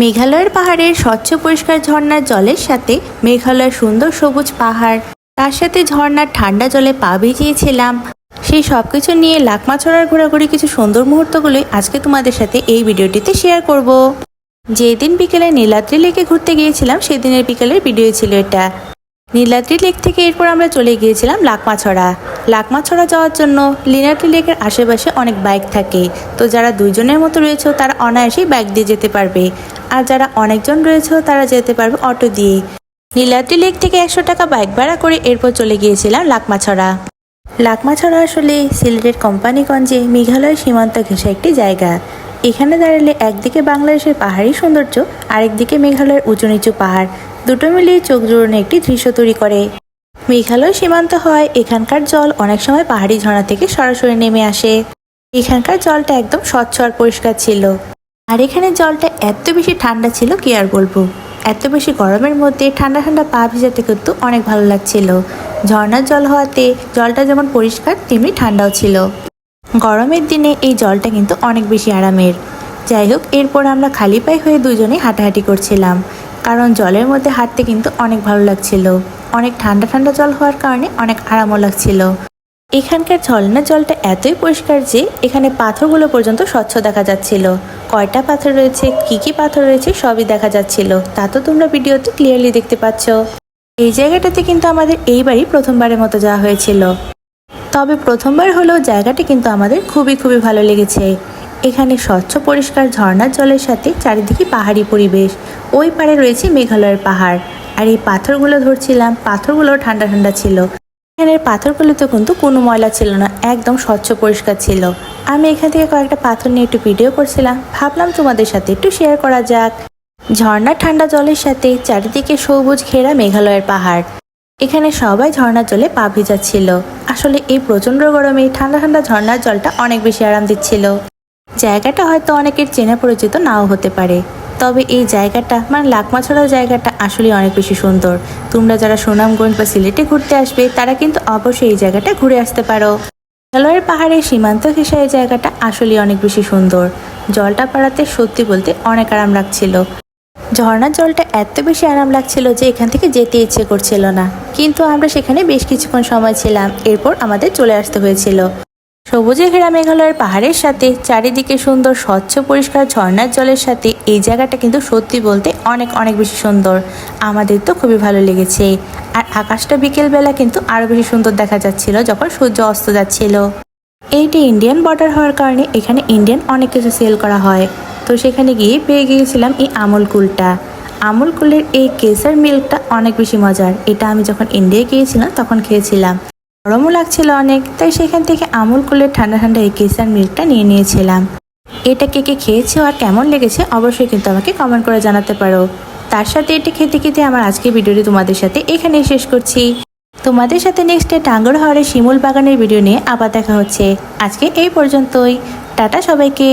মেঘালয়ের পাহাড়ের স্বচ্ছ পরিষ্কার ঝর্ণার জলের সাথে মেঘালয়ের সুন্দর সবুজ পাহাড়। তার সাথে ঝর্ণার ঠান্ডা জলে পা ভিজিয়েছিলাম। সেই সব কিছু নিয়ে লাকমাছড়ার ঘোরাঘুরি কিছু সুন্দর মুহূর্তগুলোই আজকে তোমাদের সাথে এই ভিডিওটিতে শেয়ার করব। যেদিন বিকেলে নীলাদ্রি লেকে ঘুরতে গিয়েছিলাম, সেদিনের বিকেলের ভিডিও ছিল এটা। নীলাদ্রি লেক থেকে এরপর আমরা চলে গিয়েছিলাম লাকমাছড়া। লাকমাছড়া যাওয়ার জন্য লীলাদ্রি লেকের আশেপাশে অনেক বাইক থাকে। তো যারা দুইজনের মতো রয়েছে, তারা অনায়াসেই বাইক দিয়ে যেতে পারবে। আর যারা অনেকজন রয়েছে তারা যেতে পারবে অটো দিয়ে নীলাদ্রি লেক থেকে একশো টাকা বাইক ভাড়া করে এরপর চলে গিয়েছিলাম লাকমাছড়া। লাকমাছড়া আসলে সিলেটের কোম্পানিগঞ্জে মেঘালয় সীমান্ত ঘেঁষা একটি জায়গা। এখানে দাঁড়ালে একদিকে বাংলাদেশের পাহাড়ি সৌন্দর্য, আরেকদিকে মেঘালয়ের উঁচু নিচু পাহাড়। দুটো মিলিয়ে চোখ জোড়ানো একটি দৃশ্য তৈরি করে। মেঘালয় সীমান্ত হয় এখানকার জল অনেক সময় পাহাড়ি ঝর্ণা থেকে সরাসরি নেমে আসে। এখানকার জলটা একদম স্বচ্ছ আর পরিষ্কার ছিল। আর এখানে জলটা এত বেশি ঠান্ডা ছিল কি আর বলব? এত বেশি গরমের মধ্যে ঠান্ডা ঠান্ডা পা ভিজাতে কিন্তু অনেক ভালো লাগছিল। ঝর্ণার জল হওয়াতে জলটা যেমন পরিষ্কার, তেমনি ঠান্ডাও ছিল। গরমের দিনে এই জলটা কিন্তু অনেক বেশি আরামের। যাই হোক, এরপর আমরা খালি পায়ে হয়ে দুজনে হাঁটাহাঁটি করছিলাম। কারণ জলের মধ্যে হাঁটতে কিন্তু অনেক ভালো লাগছিল। অনেক ঠান্ডা ঠান্ডা জল হওয়ার কারণে অনেক আরামও লাগছিল। এখানকার ঝর্ণার জলটা এতই পরিষ্কার যে এখানে পাথরগুলো পর্যন্ত স্বচ্ছ দেখা যাচ্ছিল। কয়টা পাথর রয়েছে, কি কি পাথর রয়েছে সবই দেখা যাচ্ছিল। তা তো তোমরা ভিডিওতে ক্লিয়ারলি দেখতে পাচ্ছ। এই জায়গাটাতে কিন্তু আমাদের এইবারই প্রথমবারের মতো যাওয়া হয়েছিল। তবে প্রথমবার হলেও জায়গাটি কিন্তু আমাদের খুবই খুবই ভালো লেগেছে। এখানে স্বচ্ছ পরিষ্কার ঝর্ণার জলের সাথে চারিদিকে পাহাড়ি পরিবেশ। ওই পারে রয়েছে মেঘালয়ের পাহাড়। আর এই পাথরগুলো ধরছিলাম পাথরগুলো ঠান্ডা ঠান্ডা ছিল। এখানের পাথরগুলোতে কিন্তু কোনো ময়লা ছিল না, একদম স্বচ্ছ পরিষ্কার ছিল। আমি এখান থেকে কয়েকটা পাথর নিয়ে একটু ভিডিও করছিলাম, ভাবলাম তোমাদের সাথে একটু শেয়ার করা যাক। ঝর্ণার ঠান্ডা জলের সাথে চারিদিকে সবুজ ঘেরা মেঘালয়ের পাহাড়। এখানে সবাই ঝর্ণার জলে পা ভিজাচ্ছিল। আসলে এই প্রচণ্ড গরমে ঠান্ডা ঠান্ডা ঝর্ণার জলটা অনেক বেশি আরাম দিচ্ছিল। জায়গাটা হয়তো অনেকের চেনা পরিচিত নাও হতে পারে। তবে এই জায়গাটা মানে লাকমাছড়াও জায়গাটা আসলে অনেক বেশি সুন্দর। তোমরা যারা সুনামগঞ্জ বা সিলেটে ঘুরতে আসবে, তারা কিন্তু অবশ্যই এই জায়গাটা ঘুরে আসতে পারো। মেঘালয়ের পাহাড়ের সীমান্ত ঘেঁষা এই জায়গাটা আসলে অনেক বেশি সুন্দর। জলটা পাড়াতে সত্যি বলতে অনেক আরাম লাগছিল। ঝর্ণার জলটা এত বেশি আরাম লাগছিল যে এখান থেকে যেতে ইচ্ছে করছিল না। কিন্তু আমরা সেখানে বেশ কিছুক্ষণ সময় ছিলাম, এরপর আমাদের চলে আসতে হয়েছিল। সবুজে ঘেরা মেঘালয়ের পাহাড়ের সাথে, চারিদিকে সুন্দর স্বচ্ছ পরিষ্কার ঝর্ণার জলের সাথে, এই জায়গাটা কিন্তু সত্যি বলতে অনেক অনেক বেশি সুন্দর। আমাদের তো খুবই ভালো লেগেছে। আর আকাশটা বিকেলবেলা কিন্তু আরও বেশি সুন্দর দেখা যাচ্ছিল যখন সূর্য অস্ত যাচ্ছিল। এইটি ইন্ডিয়ান বর্ডার হওয়ার কারণে এখানে ইন্ডিয়ান অনেক কিছু সেল করা হয়। তো সেখানে গিয়ে পেয়ে গিয়েছিলাম এই আমুল কুলটা। আমুল কুলের এই কেসার মিল্কটা অনেক বেশি মজার। এটা আমি যখন ইন্ডিয়া গিয়েছিলাম তখন খেয়েছিলাম। গরমও লাগছিল অনেক, তাই সেখান থেকে আমুল কুলের ঠান্ডা ঠান্ডা এই কেসার মিল্কটা নিয়ে নিয়েছিলাম। এটা কে কে খেয়েছো আর কেমন লেগেছে অবশ্যই কিন্তু আমাকে কমেন্ট করে জানাতে পারো। তার সাথে এটা খেতে খেতে আমার আজকের ভিডিওটি তোমাদের সাথে এখানেই শেষ করছি। তোমাদের সাথে নেক্সটে টাঙ্গর হাওড়ের শিমুল বাগানের ভিডিও নিয়ে আবার দেখা হচ্ছে। আজকে এই পর্যন্তই। টাটা সবাইকে।